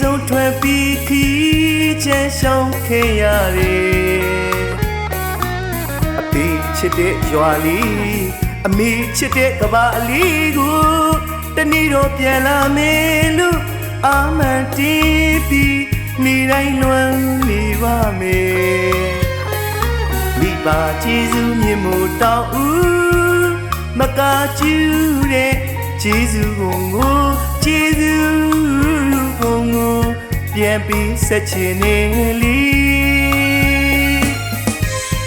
ဆုံးထွက်ပြီးခီးချမ်းရှောင်းခဲ့ရတယ်အဖေချစ်တဲ့ရွာလေးအမေချစ်တဲ့ကဘာလေးကိုတနေ့တော့ပြန်လာမယ်လို့အာမန်တီးပြီးနေတိုင်းလွမ်းနေပါမယ်မိဘကျေးဇူးမြင့်မို့တောင်းဦးမကားကျူးတဲ့ကျေးဇူးကိုငိုကျေးဇူးကိုငို ပြန်ပြီးဆက်ချင်နေလီ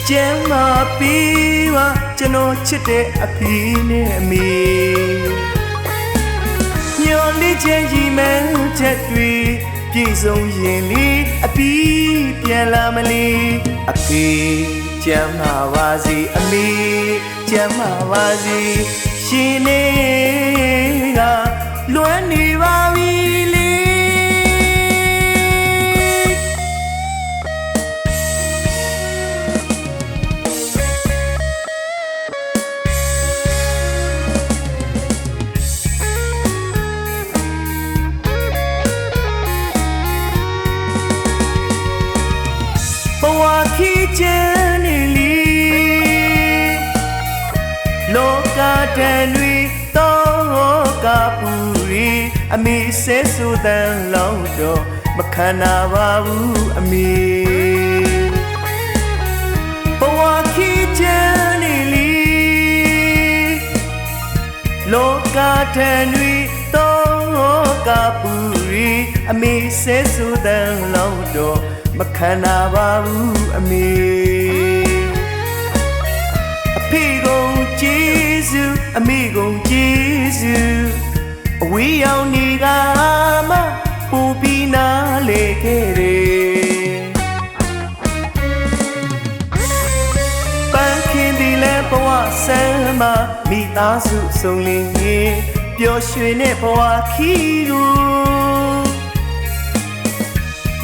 ကျမ်းမာပြီးွာကျွန်တော်ချစ်တဲ့အဖေနဲ့အမေညော်လေးချင်းကြီးမဲချက်တွေပြည့်စုံရင်လီအပီးပြန်လာမလီအဖေကျမ်းမာပါစေအမေကျမ်းမာပါစေရှင်နေကလွမ်းနေပါပြီ တန်တွေတော့ကပူရီအမေဆဲဆူတန်လောင်းတော့မခံနာပါဘူးအမေဘဝခီးချမ်းနေလီလောကတန်တွေတော့ကပူရီအမေဆဲဆူတန်လောင်းတော့မခံနာပါဘူးအမေအဖေကုန်ကျေးဇူး အမေကုန်ကျေးဇူးအဝေးရောက်နေကမှပူပြီးနားလေခဲ့တယ်ပန်းခင်ဒီလဲဘဝဆမ်းမမိသားစုစုံလင်ရင်ပျော်ရွှင်တဲ့ဘဝခီးကို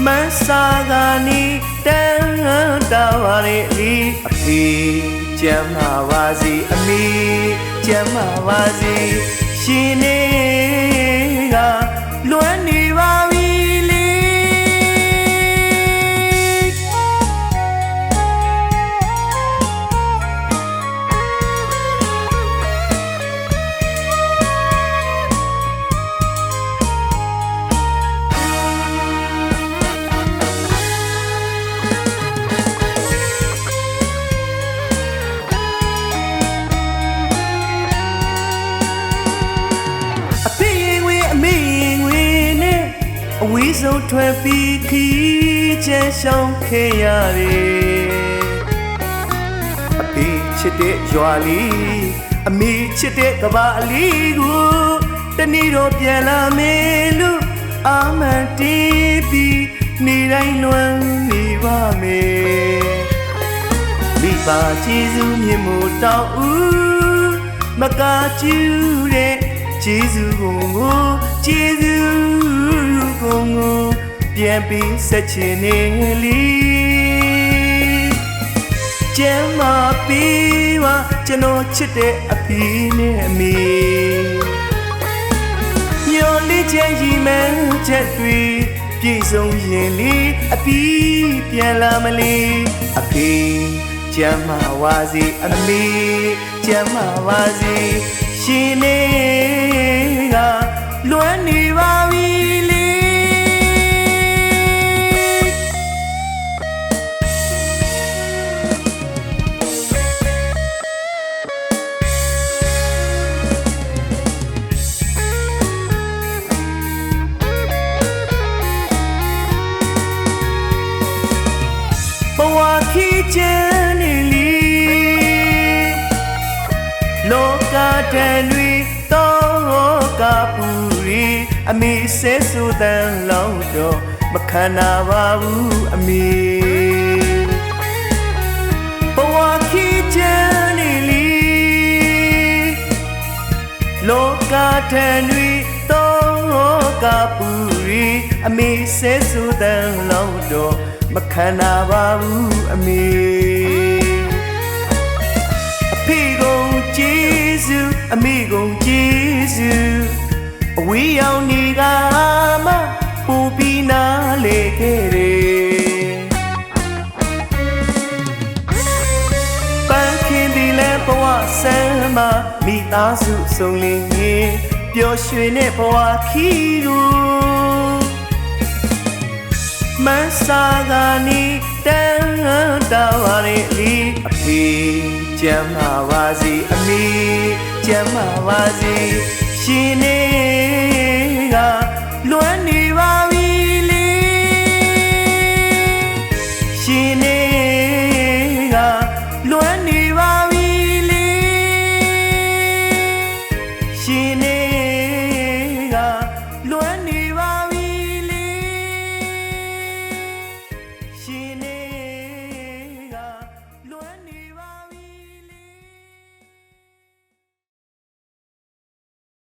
မန်းစာကနေတန်းတာပါလေလီအဖေကျမ်းမာပါစေအမေ ကျမ်းမာပါစေရှင်နေ ဝေးဆုံးထွက်ပြီးခီးချမ်းရှောင်းခဲ့ရတယ်အဖေချစ်တဲ့ရွာလေးအမေချစ်တဲ့ကဘာလေးကိုတနေ့တော့ပြန်လာမယ်လို့အာမန်တီးပြီးနေတိုင်းလွမ်းနေပါမယ်မိဘကျေးဇူးမြင့်မို့တောင်းဦးမကားကျူးတဲ့ကျေးဇူးကိုငိုကျေးဇူးကိုငို ပြန်ပြီးဆက်ချင်နေလီကျမ်းမာပြီးွာကျွန်တော်ချစ်တဲ့အဖေနဲ့အမေညော်လေးချင်ကြီးမဲချက်တွေပြည့်စုံရင်လီအပီးပြန်လာမလီအဖေကျမ်းမာပါစေအမေကျမ်းမာပါစေရှင်နေကလွမ်းနေ ဘဝခီးချမ်းနေလီလောကတန်တွေတော့ကပူရီအမေဆဲဆူတန်လောင်းတော့မခံနာပါဘူးအမေဘဝခီးချမ်းနေလီလောကတန်တွေတော့ကပူရီအမေဆဲဆူတန်လောင်းတော့ မခံနာပါဘူးအမေအဖေကုန်ကျေးဇူးအမေကုန်ကျေးဇူးအဝေးရောက်နေကမှပူပြီးနားလေခဲ့တယ်ပန်းခင်ဒီလဲဘဝဆမ်းမမိသားစုစုံလင်ရင်ပျော်ရွှင်တဲ့ဘဝခီးကို မဆာကနီတန်တာဝရီလီအဖေကျမ်းမာပါစေအမေကျမ်းမာပါစေရှင်နေက